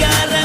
cigarra.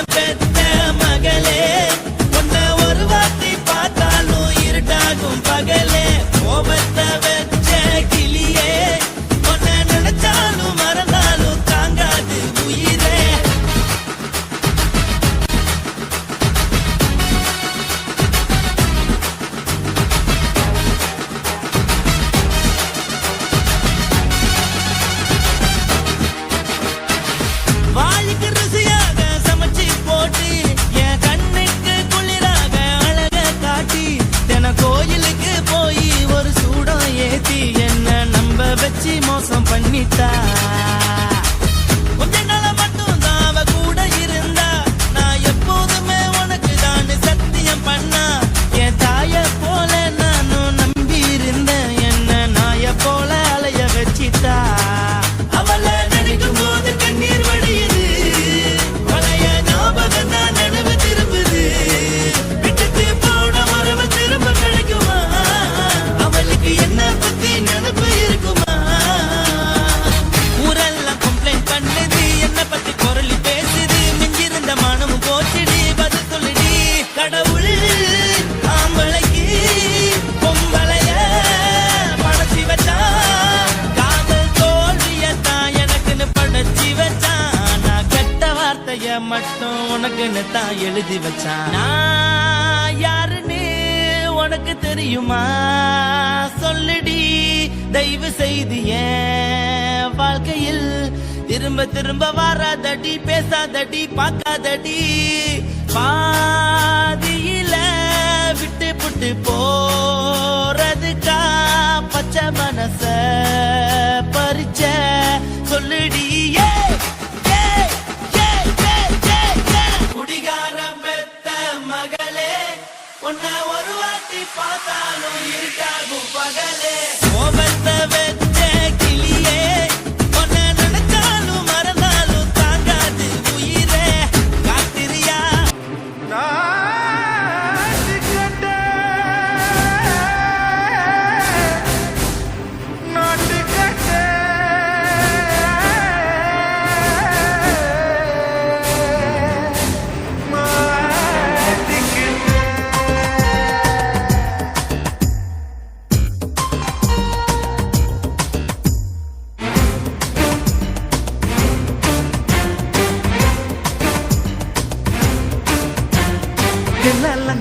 கதைய மட்டும் உனக்குன்னு தான் எழுதி வச்சான். யாருன்னு உனக்கு தெரியுமா? சொல்லுடி தயவு செய்து வாழ்க்கையில் திரும்ப திரும்ப வராதடி பேசாதடி பார்க்காதடி. பாதியில விட்டு புட்டு போறதுக்கா Dale.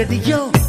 que di yo.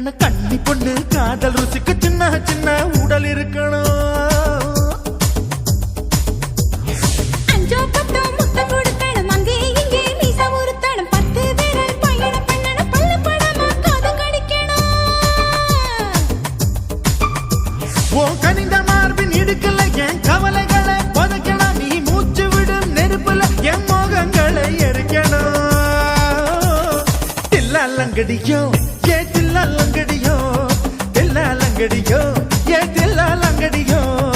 இருக்கணும் கண்ணி பொண்ணு காதல் ருசிக்கு சின்ன சின்ன உடல் இருக்கணும். கனிந்த மார்பின் இடுக்கல என் கவலைகளை புதைக்கணும் நீ மூச்சு விடும் நெருப்புல என் மோகங்களை எரிக்கணும். இல்ல அல்லங்கடியோ ஏத்தில்ல லங்கடியும்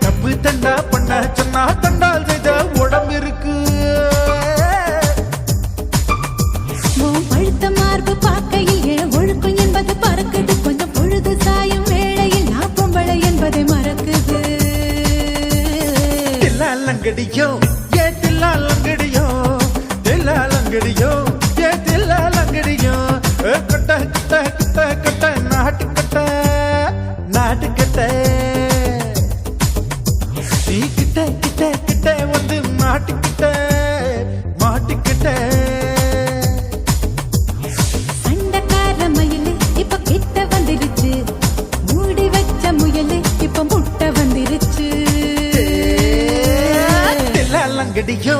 தப்பு தண்டா பண்ண சொன்னா தண்டால் செய்த உடம்பு இருக்கு. பழுத்த மார்பு பார்க்கையில் ஒழுக்கம் என்பது பறக்குது. கொஞ்சம் பொழுது சாயும் வேளையில் நான் பொம்பளை என்பதை மறக்குது. தில்லாலங்கடியோ ஏ லங்கடியோ